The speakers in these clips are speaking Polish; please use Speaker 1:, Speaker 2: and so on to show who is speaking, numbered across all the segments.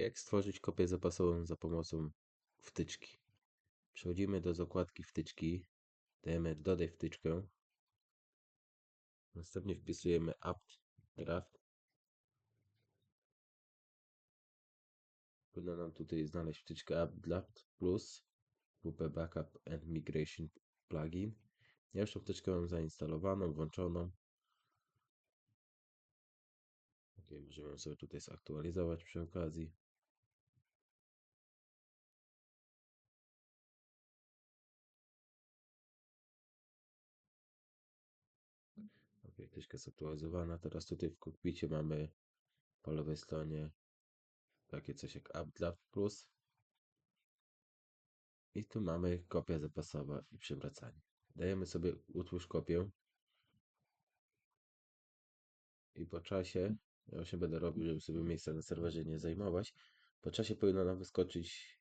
Speaker 1: Jak stworzyć kopię zapasową za pomocą wtyczki? Przechodzimy do zakładki wtyczki, dajemy dodaj wtyczkę, następnie wpisujemy apt draft. Powinno nam tutaj znaleźć wtyczkę apt draft plus WP backup and migration plugin. Ja już tą wtyczkę mam zainstalowaną, włączoną. Możemy ją sobie tutaj zaktualizować przy okazji. Ok, wtyczka jest aktualizowana. Teraz tutaj w kokpicie mamy po lewej stronie takie coś jak UpDraft Plus. I tu mamy kopia zapasowa i przywracanie. Dajemy sobie utwórz kopię. I po czasie, ja właśnie będę robił, żeby sobie miejsca na serwerze nie zajmować. Po czasie powinno nam wyskoczyć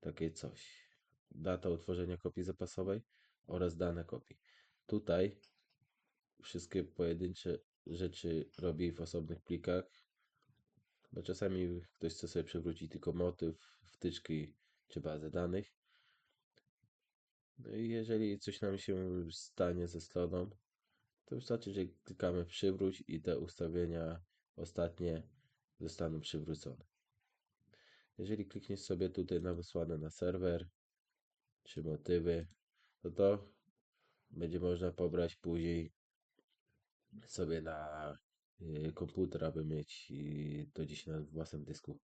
Speaker 1: takie coś. Data utworzenia kopii zapasowej oraz dane kopii. Tutaj wszystkie pojedyncze rzeczy robię w osobnych plikach, bo czasami ktoś chce sobie przywrócić tylko motyw, wtyczki czy bazę danych. No i jeżeli coś nam się stanie ze stroną, to wystarczy, że klikamy przywróć i te ustawienia ostatnie zostaną przywrócone. Jeżeli klikniesz sobie tutaj na wysłane na serwer czy motywy, to to będzie można pobrać później sobie na y, komputer, aby mieć to gdzieś na własnym dysku